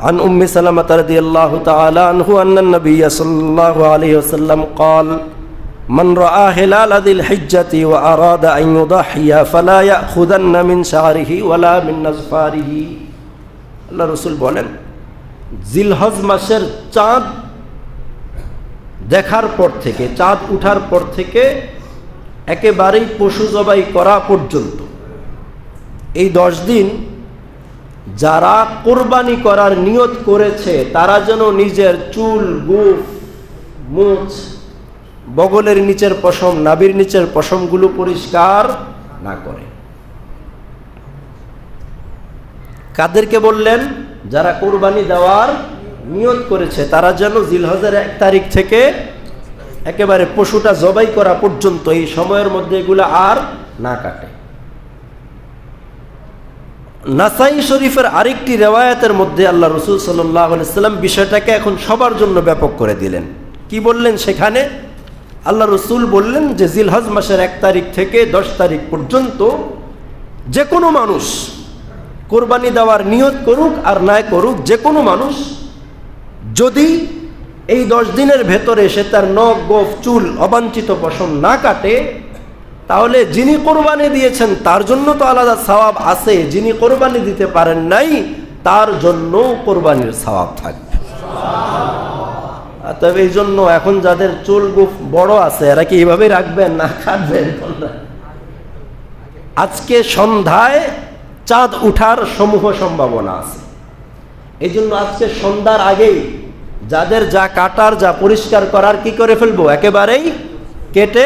عن أم سلمة رضي الله تعالى عنه أن النبي صلى الله عليه وسلم قال من رأى هلال ذي الحجة وأراد أن يضحي فلا يأخذن من شعره ولا من نزفاره আল্লাহ রসুল বলেন জিলহজ মাসের চাঁদ দেখার পর থেকে চাঁদ উঠার পর থেকে একেবারেই পশু জবাই করা পর্যন্ত এই দশ দিন যারা কোরবানি করার নিয়ত করেছে, তারা যেন নিজের চুল, গুফ, মুছ, বগলের নিচের পশম নাবির নিচের পশমগুলো পরিষ্কার না করে। কাদেরকে বললেন, যারা কোরবানি দেওয়ার নিয়ত করেছে, তারা যেন জিলহজের এক তারিখ থেকে একেবারে পশুটা জবাই করা পর্যন্ত, এই সময়ের মধ্যে এগুলো আর না কাটে। নাসাই শরীফের আরেকটি রেওয়ায়াতের মধ্যে আল্লাহ রসুল সাল্লাম বিষয়টাকে এখন সবার জন্য ব্যাপক করে দিলেন। কি বললেন সেখানে? আল্লাহ রসুল বললেন যে, জিলহজ মাসের এক তারিখ থেকে দশ তারিখ পর্যন্ত যে কোনো মানুষ কোরবানি দেওয়ার নিয়ত করুক আর নাই করুক, যে কোনো মানুষ যদি এই দশ দিনের ভেতরে সে তার নখ, গোফ, চুল অবাঞ্ছিত পশম না কাটে তাহলে যিনি কোরবানি দিয়েছেন, তার জন্য তো আলাদা সওয়াব আছে। যিনি কোরবানি দিতে পারেন নাই, তার জন্য কোরবানির সওয়াব থাকবে। তবে এই জন্য এখন যাদের চুল গুফ বড় আছে, এরা কি এইভাবে রাখবেন? না কাটবেন আজকে সন্ধ্যায় চাঁদ উঠার সমূহ সম্ভাবনা আছে। এই জন্য আজকে সন্ধ্যার আগেই যাদের যা কাটার, যা পরিষ্কার করার, কি করে ফেলব? একেবারেই কেটে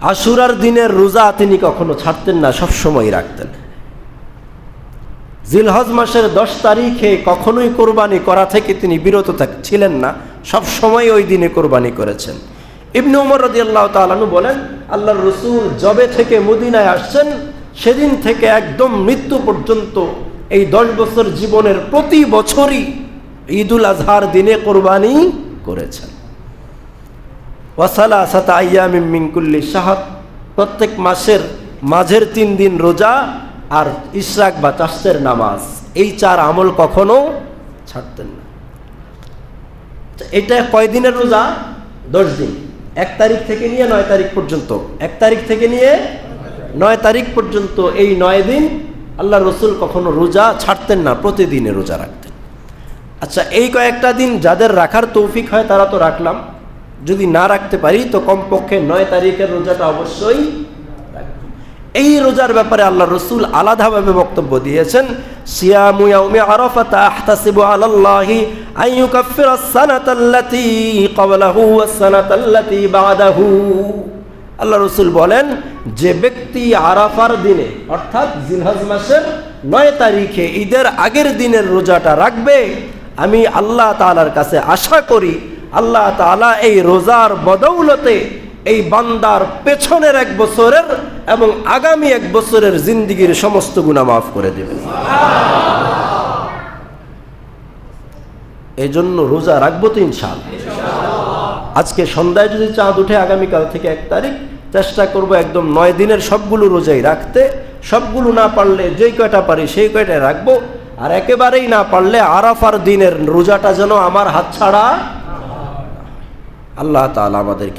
আশুরার দিনের রোজা তিনি কখনো ছাড়তেন না সব সময় রাখতেন। জিলহজ মাসের দশ তারিখে কখনোই কোরবানি করা থেকে তিনি বিরত ছিলেন না সব সময় ওই দিনে কোরবানি করেছেন। ইবনে উমর রদি আল্লাহ তালু বলেন, আল্লাহর রসুল জবে থেকে মদিনায় আসছেন, সেদিন থেকে একদম মৃত্যু পর্যন্ত এই দশ বছর জীবনের প্রতি বছরই ঈদুল আজহার দিনে কোরবানি করেছেন। ওয়াসালা সাতা আয়ামিম মিঙ্কুল্লি শাহাদ প্রত্যেক মাসের মাঝের তিন দিন রোজা আর ইশরাক বা চাষের নামাজ। এই চার আমল কখনো ছাড়তেন না। এটা কয় দিনের রোজা? দশ দিন। এক তারিখ থেকে নিয়ে নয় তারিখ পর্যন্ত। এক তারিখ থেকে নিয়ে নয় তারিখ পর্যন্ত এই নয় দিন আল্লাহ রসুল কখনো রোজা ছাড়তেন না, প্রতিদিনে রোজা রাখতেন। আচ্ছা এই কয়েকটা দিন যাদের রাখার তৌফিক হয় তারা তো রাখলাম। যদি না রাখতে পারি, তো কমপক্ষে নয় তারিখের রোজাটা অবশ্যই এই রোজার ব্যাপারে আল্লাহ রসুল আলাদাভাবে বক্তব্য দিয়েছেন আল্লাহ রসুল বলেন, যে ব্যক্তি আরাফার দিনে, অর্থাৎ জিলহজ মাসের নয় তারিখে ঈদের আগের দিনের রোজাটা রাখবে, আমি আল্লাহ তাআলার কাছে আশা করি আল্লাহ তাআলা এই রোজার বদৌলতে এই বান্দার পেছনের এক বছরের এবং আগামী এক বছরের জিন্দিগির সমস্ত গুণা মাফ করে দেবেন। এই জন্য রোজা রাখব তো ইনশাল আজকে সন্ধ্যায় যদি চাঁদ উঠে আগামীকাল থেকে এক তারিখ, চেষ্টা করব একদম নয় দিনের সবগুলো রোজাই রাখতে। সবগুলো না পারলে যেই কয়টা পারি সেই কয়টাই রাখব। আর একেবারেই না পারলে আরাফার দিনের রোজাটা যেন আমার হাত ছাড়া আল্লাহ তালা আমাদেরকে